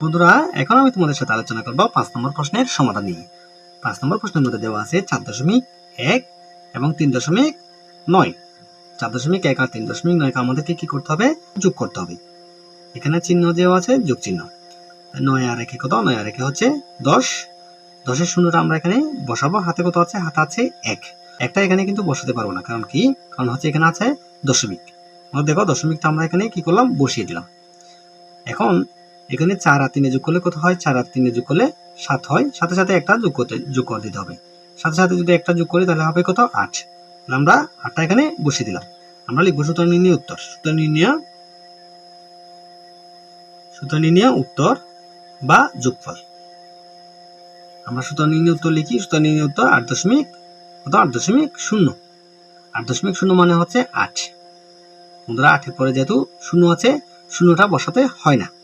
বন্ধুরা, এখন আমি তোমাদের সাথে আলোচনা করব পাঁচ নম্বর প্রশ্নের সমাধান নিয়ে। পাঁচ নম্বর প্রশ্নের মধ্যে দেওয়া আছে চার দশমিক এক এবং তিন দশমিক নয়। চার দশমিক এক আর তিন দশমিক নয়কে আমাদেরকে কি করতে হবে? যোগ করতে হবে। এখানে চিহ্ন দেওয়া আছে, যোগ চিহ্ন। নয় আর একে কত? নয় আর একে হচ্ছে দশ। দশের শূন্যটা আমরা এখানে বসাবো। হাতে কত আছে? হাতে আছে এক। একটা এখানে কিন্তু বসাতে পারব না। কারণ কি? কারণ হচ্ছে এখানে আছে দশমিক। দেখো, দশমিকটা আমরা এখানে কি করলাম? বসিয়ে দিলাম। এখন এখানে চার আর তিনে যোগ করলে কত হয়? চার আর তিনে যোগ করলে সাত হয়। সাথে সাথে একটা যোগ করতে, যোগ করে দিতে হবে। সাথে সাথে যদি একটা যোগ করি, তাহলে হবে কত? আট। আমরা আটটা এখানে বসিয়ে দিলাম। আমরা লিখব সুতরাং নির্ণয় উত্তর। সুতরাং নির্ণয় সুতরাং নির্ণয় উত্তর বা যোগফল। আমরা সুতরাং নির্ণয় উত্তর লিখি। সুতরাং নির্ণয় উত্তর আট দশমিক, কত? আট দশমিক শূন্য। আট দশমিক শূন্য মানে হচ্ছে আট। বন্ধুরা, আটের পরে যেহেতু শূন্য আছে, শূন্যটা বসাতে হয় না।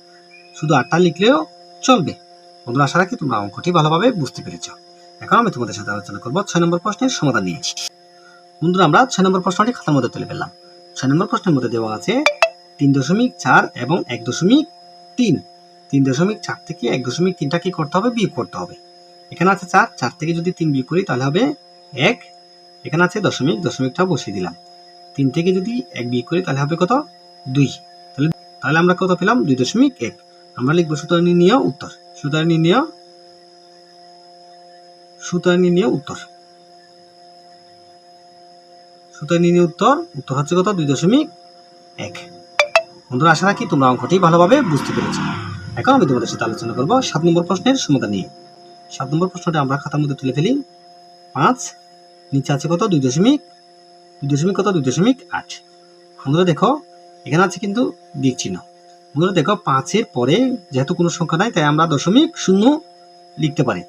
শুধু আটটা লিখলেও চলবে। বন্ধুরা, আশা রাখি তোমরা অঙ্কটি ভালোভাবে বুঝতে পেরেছ। এখন আমি তোমাদের সাথে আলোচনা করব ছয় নম্বর প্রশ্নের সমাধান নিয়ে। বন্ধুরা, আমরা ছয় নম্বর প্রশ্নটি খাতার মধ্যে তুলে ফেললাম। ছয় নম্বর প্রশ্নের মধ্যে দেওয়া আছে তিন দশমিক চার এবং এক দশমিক তিন। তিন দশমিক চার থেকে এক দশমিক তিনটা কি করতে হবে? বিয়োগ করতে হবে। এখানে আছে চার চার থেকে যদি তিন বিয়োগ করি তাহলে হবে এক। এখানে আছে দশমিক, দশমিকটা বসিয়ে দিলাম। তিন থেকে যদি এক বিয়োগ করি তাহলে হবে কত? দুই। তাহলে তাহলে আমরা কত পেলাম? দুই দশমিক এক। আমরা লিখব সুতরাং নির্ণয় উত্তর। সুতরাং নির্ণয় সুতরাং নির্ণয় উত্তর। সুতরাং নির্ণয় উত্তর উত্তর হচ্ছে কত? দুই দশমিক এক। বন্ধুরা, আশা রাখি তোমরা অঙ্কটি ভালোভাবে বুঝতে পেরেছ। এখন আমি তোমাদের সাথে আলোচনা করব সাত নম্বর প্রশ্নের সমাধান নিয়ে। সাত নম্বর প্রশ্নটা আমরা খাতার মধ্যে তুলে ফেলি। পাঁচ, নিচে আছে কত? দুই দশমিক দুই দশমিক কত? দুই দশমিক আট। বন্ধুরা, দেখো, এখানে আছে কিন্তু দিক চিহ্ন। বন্ধুরা দেখো পাঁচের পরে যেহেতু কোনো সংখ্যা নাই, তাই আমরা দশমিক শূন্য লিখতে পারি।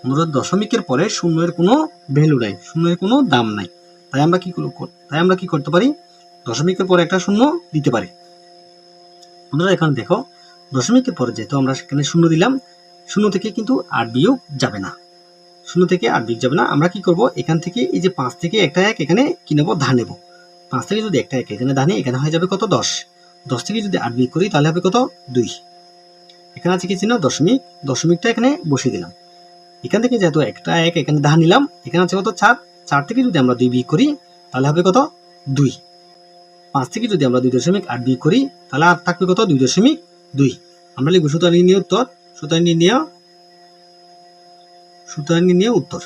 বন্ধুরা দশমিকের পরে শূন্যের কোনো ভ্যালু নাই, শূন্যের কোনো দাম নাই। তাই আমরা কি তাই আমরা কি করতে পারি? দশমিকের পরে একটা শূন্য দিতে পারি। বন্ধুরা, এখানে দেখো, দশমিকের পরে যেহেতু আমরা সেখানে শূন্য দিলাম, শূন্য থেকে কিন্তু আট বিয়োগ যাবে না। শূন্য থেকে আট বিয়োগ যাবে না। আমরা কি করব, এখান থেকে এই যে পাঁচ থেকে একটা এক, এখানে কি নেব? ধান নেব। পাঁচ থেকে যদি একটা এক, এখানে ধানে এখানে হয়ে যাবে কত? দশ। দশ থেকে যদি আট বিয়োগ করি, তাহলে হবে কত? দুই। এখানে আছে কি চিহ্ন? দশমিক। দশমিকটা এখানে বসিয়ে দিলাম। এখান থেকে যেহেতু একটা এক, এখানে ধান নিলাম, এখানে আছে কত? চার। চার থেকে যদি আমরা দুই বিয়োগ করি, তাহলে হবে কত? দুই। পাঁচ থেকে যদি আমরা দুই দশমিক আট বিয়োগ করি, তাহলে আর থাকবে কত? দুই দশমিক দুই। আমরা লিখব সুতরাং নির্ণয় উত্তর। সুতরাং নির্ণয় সুতরাং নির্ণয় উত্তর।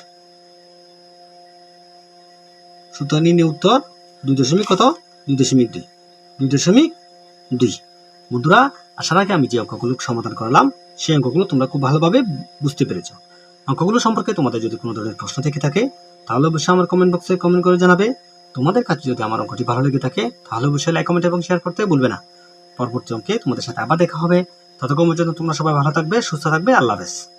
সুতরাং নির্ণয় উত্তর, দুই দশমিক কত? দুই দশমিক দুই। দুই দশমিক দুই বন্ধুরা আশা রাখি আমি যে অঙ্কগুলো সমাধান করলাম, সেই অঙ্কগুলো তোমরা খুব ভালোভাবে বুঝতে পেরেছ। অঙ্কগুলো সম্পর্কে তোমাদের যদি কোনো ধরনের প্রশ্ন থেকে থাকে, তাহলে অবশ্যই আমার কমেন্ট বক্সে কমেন্ট করে জানাবে। তোমাদের কাছে যদি আমার অঙ্কটি ভালো লেগে থাকে, তাহলে অবশ্যই লাইক কমেন্ট এবং শেয়ার করতে ভুলবে না। পরবর্তী অঙ্কে তোমাদের সাথে আবার দেখা হবে। ততক্ষণ পর্যন্ত তোমরা সবাই ভালো থাকবে, সুস্থ থাকবে, আল্লাহ হাফেজ।